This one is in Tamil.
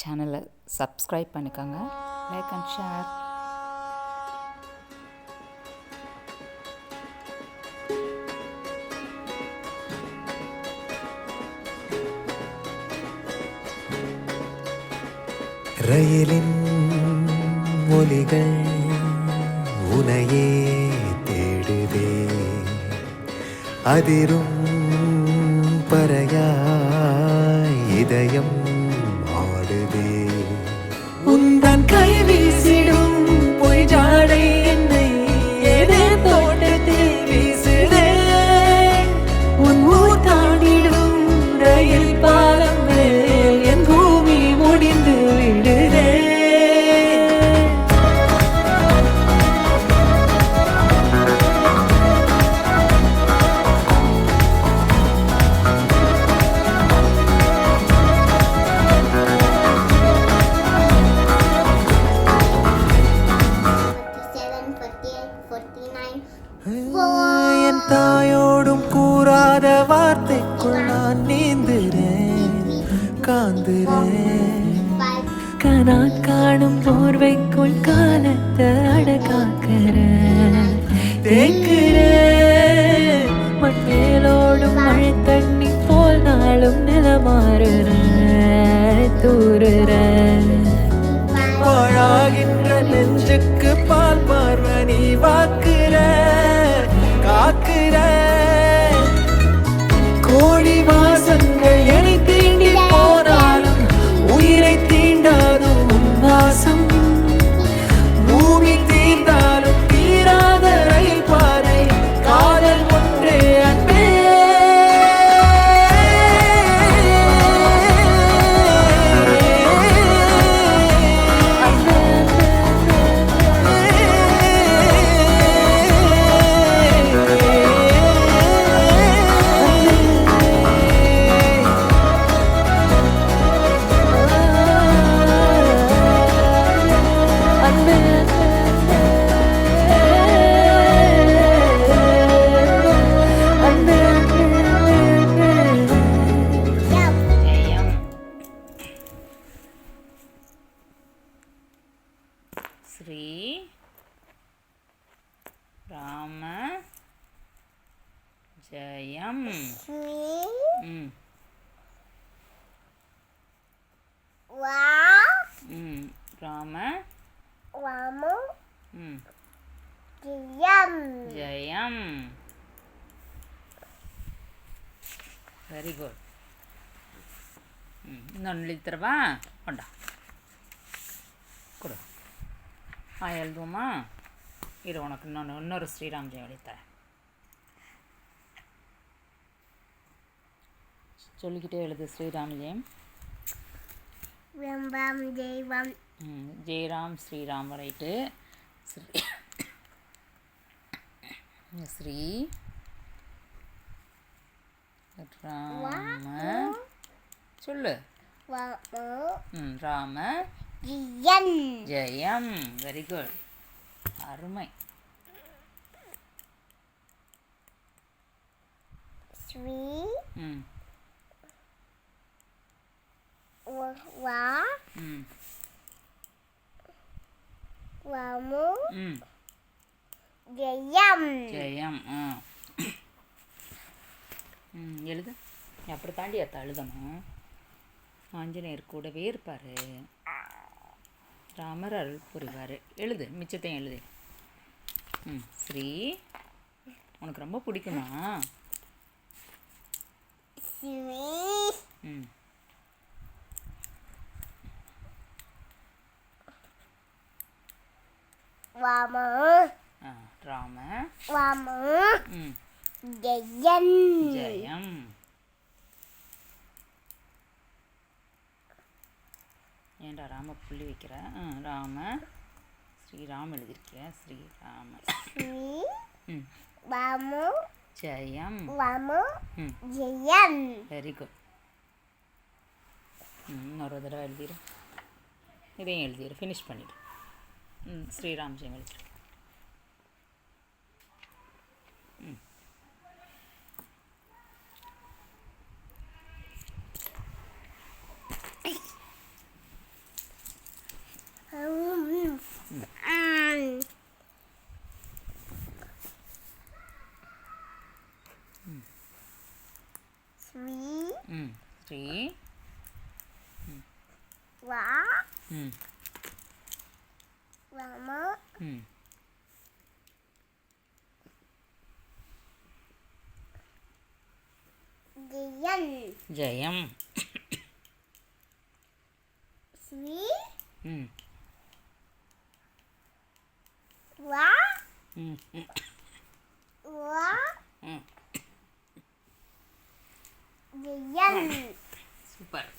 சேனலை சப்ஸ்கிரைப் பண்ணிக்கோங்க. லைக் அண்ட் ஷேர் ரயிலின் ஒலிகள் உனையே தேடுதே. அதிரும் பறையாய் இதயம் என் தாயோடும் கூறாத வார்த்தைக்குள் நான் நீந்துறேன் காந்துறேன். Five, கனா காணும் போர்வைக்குள் காலத்தை அடக்காக்கிற தேக்குறேன் மண்ணேலோடும் மழை தண்ணி போல் நாளும் நிலமாறுற தூறுற ராம. ஜெயம். ராம. wamu, ம். jam. ஜெயம். வெரி குட் ம். இன்னொன்று எழுதி தரவா? கொண்டா. கொடு. இரு உனக்கு இன்னொன்று இன்னொரு ஸ்ரீராம் ஜெயம் எழுதித்தரேன் சொல்லிக்கிட்டே எழுது ஸ்ரீராம் ஜெயம். Ram, bam, jay, bam. ம், ஜெயராம் ஸ்ரீராம் ரைட்டு ஸ்ரீ ஸ்ரீ ராம. சொல்லு. ம் ராம. jam. ஜெயம். வெரி குட் அருமை. Three, ம். Wa, ம். Wamu, ம். Jam. ஜெயம் ஆ. ம் எழுது. அப்படி தாண்டி அத்தை எழுதணும் ஆஞ்சநேயர் கூடவே இருப்பார். ராமர் அருள் புரிவார். எழுது மிச்சத்தையும் எழுது. ம் ஸ்ரீ உனக்கு ரொம்ப பிடிக்குமா? ம். ராம. wamu, ம். jam. ஜெயம். ஏன்டா ராம புள்ளி வைக்கிற? ராம. ஸ்ரீராம் எழுதியிருக்கிய ஸ்ரீராம. Three, ம். wamu, ஜெயம். wamu, ம். jam. வெரி குட் இன்னொரு தடவை எழுதிடு இதையும் எழுதிடு ஃபினிஷ் பண்ணிடு. ம் ஸ்ரீராம் ஜெயம் எழுதிடு ம். ம். ஸ்ரீ ம் ஸ்ரீ வா ம் வம ம் ஜெயன் ஜெயம் ஸ்ரீ ம் வா ம் ம் வா ம் ஜெயன் சூப்பர்